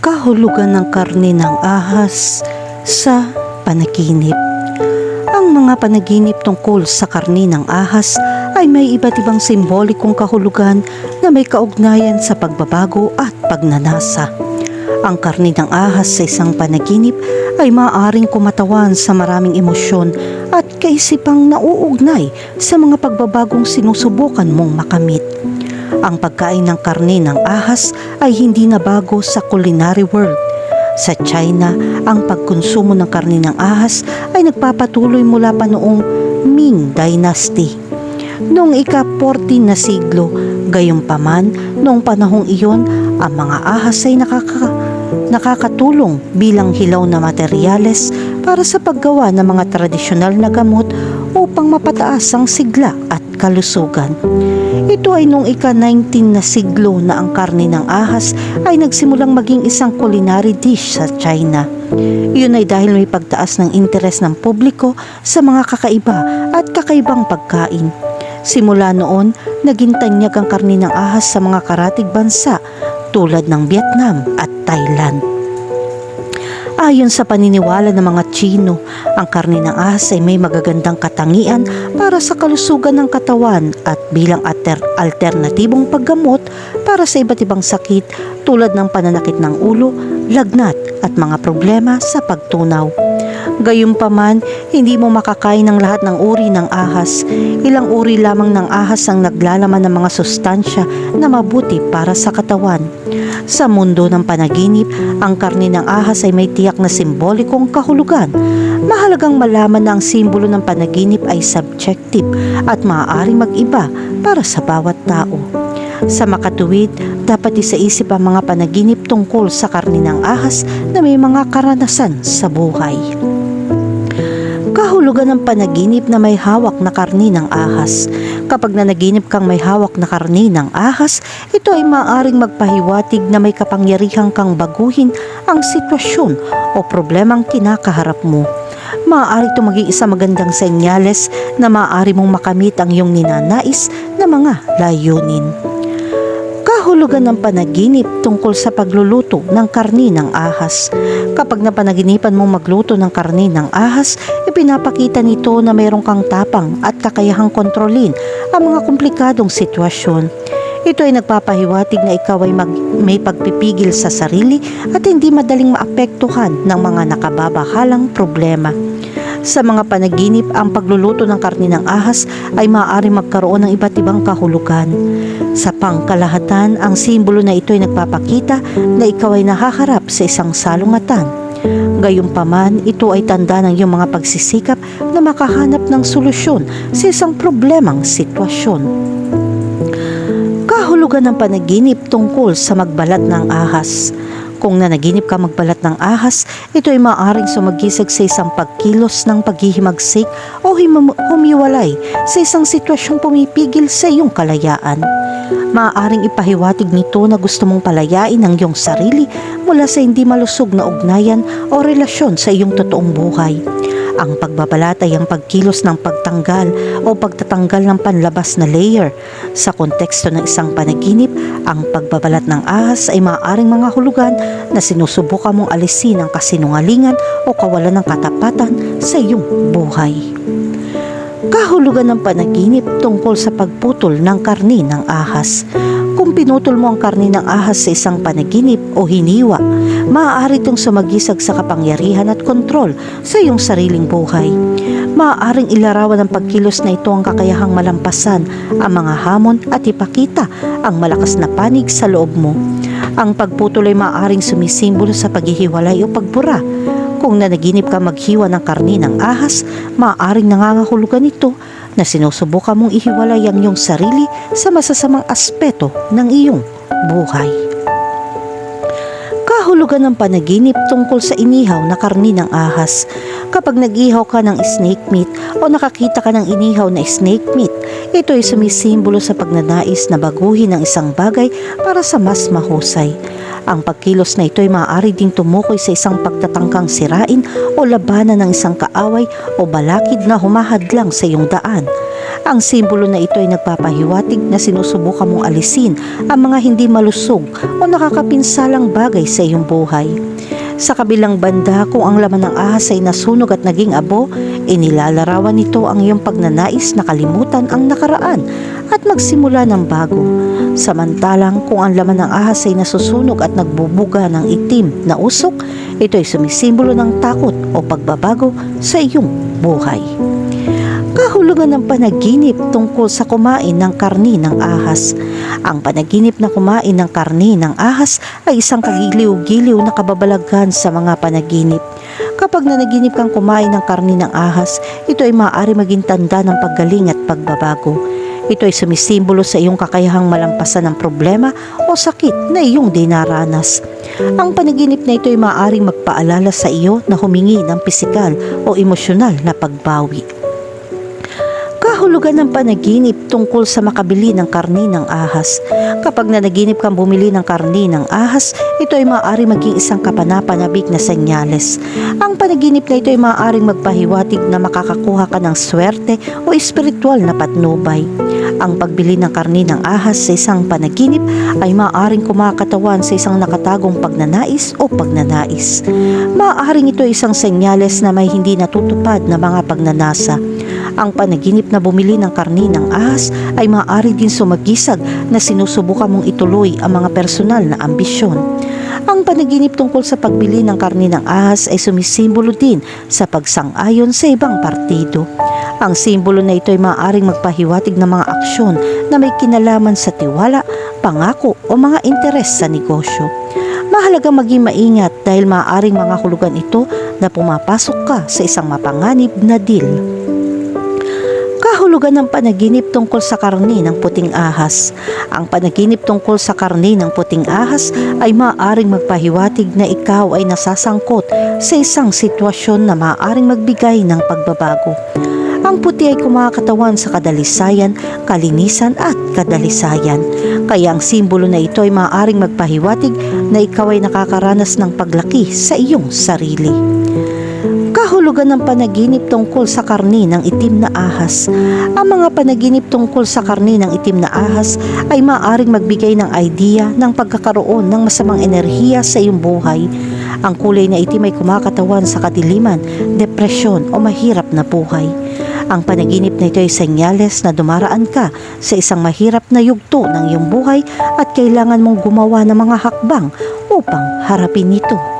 kahulugan ng karne ng ahas sa panaginip. Ang mga panaginip tungkol sa karne ng ahas ay may iba't ibang simbolikong kahulugan na may kaugnayan sa pagbabago at pagnanasa. Ang karne ng ahas sa isang panaginip ay maaaring kumatawan sa maraming emosyon at kaisipang nauugnay sa mga pagbabagong sinusubukan mong makamit. Ang pagkain ng karne ng ahas ay hindi na bago sa culinary world. Sa China, ang pagkonsumo ng karne ng ahas ay nagpapatuloy mula pa noong Ming Dynasty. Noong ika-14 na siglo, gayunpaman, noong panahong iyon, ang mga ahas ay nakaka nakakatulong bilang hilaw na materyales para sa paggawa ng mga tradisyonal na gamot upang mapataas ang sigla at kalusugan. Ito ay noong ika-19 na siglo na ang karne ng ahas ay nagsimulang maging isang culinary dish sa China. Iyon ay dahil may pagtaas ng interes ng publiko sa mga kakaiba at kakaibang pagkain. Simula noon, naging tanyag ang karne ng ahas sa mga karatig bansa tulad ng Vietnam at Thailand. Ayon sa paniniwala ng mga Chino, ang karne ng ahas ay may magagandang katangian para sa kalusugan ng katawan at bilang alter- alternatibong paggamot para sa iba't ibang sakit tulad ng pananakit ng ulo, lagnat at mga problema sa pagtunaw. Gayunpaman, hindi mo makakain ng lahat ng uri ng ahas. Ilang uri lamang ng ahas ang naglalaman ng mga sustansya na mabuti para sa katawan. Sa mundo ng panaginip, ang karne ng ahas ay may tiyak na simbolikong kahulugan. Mahalagang malaman na ang simbolo ng panaginip ay subjective at maaaring mag-iba para sa bawat tao. Sa makatuwid, dapat isaisip ang mga panaginip tungkol sa karne ng ahas na may mga karanasan sa buhay. Kahulugan ng panaginip na may hawak na karni ng ahas. Kapag nanaginip kang may hawak na karni ng ahas, ito ay maaaring magpahiwatig na may kapangyarihang kang baguhin ang sitwasyon o problemang kinakaharap mo. Maaari ito maging isa magandang senyales na maaari mong makamit ang iyong ninanais na mga layunin kahulugan ng panaginip tungkol sa pagluluto ng karni ng ahas. Kapag napanaginipan mong magluto ng karni ng ahas, ipinapakita nito na mayroong kang tapang at kakayahang kontrolin ang mga komplikadong sitwasyon. Ito ay nagpapahiwatig na ikaw ay mag, may pagpipigil sa sarili at hindi madaling maapektuhan ng mga nakababahalang problema. Sa mga panaginip, ang pagluluto ng karni ng ahas ay maaari magkaroon ng iba't ibang kahulugan. Sa pangkalahatan, ang simbolo na ito ay nagpapakita na ikaw ay nahaharap sa isang salungatan. Gayunpaman, ito ay tanda ng iyong mga pagsisikap na makahanap ng solusyon sa isang problemang sitwasyon. Kahulugan ng panaginip tungkol sa magbalat ng ahas. Kung nanaginip ka magbalat ng ahas, ito ay maaaring sumagisag sa isang pagkilos ng paghihimagsik o humiwalay sa isang sitwasyong pumipigil sa iyong kalayaan. Maaaring ipahiwatig nito na gusto mong palayain ang iyong sarili mula sa hindi malusog na ugnayan o relasyon sa iyong totoong buhay. Ang pagbabalat ay ang pagkilos ng pagtanggal o pagtatanggal ng panlabas na layer. Sa konteksto ng isang panaginip, ang pagbabalat ng ahas ay maaaring mga hulugan na sinusubukan mong alisin ang kasinungalingan o kawalan ng katapatan sa iyong buhay. Kahulugan ng panaginip tungkol sa pagputol ng karni ng ahas. Kung pinutol mo ang karni ng ahas sa isang panaginip o hiniwa, maaari itong sumagisag sa kapangyarihan at kontrol sa iyong sariling buhay. Maaaring ilarawan ng pagkilos na ito ang kakayahang malampasan ang mga hamon at ipakita ang malakas na panig sa loob mo. Ang pagputol ay maaaring sumisimbolo sa paghihiwalay o pagbura. Kung nanaginip ka maghiwa ng karni ng ahas, maaaring nangangahulugan ito na sinusubukan mong ihiwalay ang iyong sarili sa masasamang aspeto ng iyong buhay. Kahulugan ng panaginip tungkol sa inihaw na karni ng ahas. Kapag nag-ihaw ka ng snake meat o nakakita ka ng inihaw na snake meat, ito ay sumisimbolo sa pagnanais na baguhin ang isang bagay para sa mas mahusay. Ang pagkilos na ito ay maaari ding tumukoy sa isang pagtatangkang sirain o labanan ng isang kaaway o balakid na humahadlang sa iyong daan. Ang simbolo na ito ay nagpapahiwatig na sinusubukan mong alisin ang mga hindi malusog o nakakapinsalang bagay sa iyong buhay. Sa kabilang banda, kung ang laman ng ahas ay nasunog at naging abo, inilalarawan nito ang iyong pagnanais na kalimutan ang nakaraan at magsimula ng bago. Samantalang kung ang laman ng ahas ay nasusunog at nagbubuga ng itim na usok, ito ay sumisimbolo ng takot o pagbabago sa iyong buhay. Kahulugan ng panaginip tungkol sa kumain ng karni ng ahas. Ang panaginip na kumain ng karni ng ahas ay isang kagiliw-giliw na kababalaghan sa mga panaginip. Kapag nanaginip kang kumain ng karni ng ahas, ito ay maaari maging tanda ng paggaling at pagbabago. Ito ay sumisimbolo sa iyong kakayahang malampasan ng problema o sakit na iyong dinaranas. Ang panaginip na ito ay maaaring magpaalala sa iyo na humingi ng pisikal o emosyonal na pagbawi. Kahulugan ng panaginip tungkol sa makabili ng karni ng ahas. Kapag nanaginip kang bumili ng karni ng ahas, ito ay maaari maging isang kapanapanabik na senyales. Ang panaginip na ito ay maaaring magpahiwatig na makakakuha ka ng swerte o espiritual na patnubay. Ang pagbili ng karni ng ahas sa isang panaginip ay maaaring kumakatawan sa isang nakatagong pagnanais o pagnanais. Maaaring ito ay isang senyales na may hindi natutupad na mga pagnanasa. Ang panaginip na bumili ng karni ng ahas ay maaari din sumagisag na sinusubukan mong ituloy ang mga personal na ambisyon. Ang panaginip tungkol sa pagbili ng karni ng ahas ay sumisimbolo din sa pagsang-ayon sa ibang partido. Ang simbolo na ito ay maaaring magpahiwatig ng mga aksyon na may kinalaman sa tiwala, pangako o mga interes sa negosyo. Mahalaga maging maingat dahil maaaring mga hulugan ito na pumapasok ka sa isang mapanganib na deal. Kahulugan ng panaginip tungkol sa karni ng puting ahas. Ang panaginip tungkol sa karni ng puting ahas ay maaaring magpahiwatig na ikaw ay nasasangkot sa isang sitwasyon na maaaring magbigay ng pagbabago. Ang puti ay kumakatawan sa kadalisayan, kalinisan at kadalisayan. Kaya ang simbolo na ito ay maaaring magpahiwatig na ikaw ay nakakaranas ng paglaki sa iyong sarili. Kahulugan ng panaginip tungkol sa karni ng itim na ahas. Ang mga panaginip tungkol sa karni ng itim na ahas ay maaaring magbigay ng idea ng pagkakaroon ng masamang enerhiya sa iyong buhay. Ang kulay na itim ay kumakatawan sa kadiliman, depresyon o mahirap na buhay. Ang panaginip na ito ay senyales na dumaraan ka sa isang mahirap na yugto ng iyong buhay at kailangan mong gumawa ng mga hakbang upang harapin ito.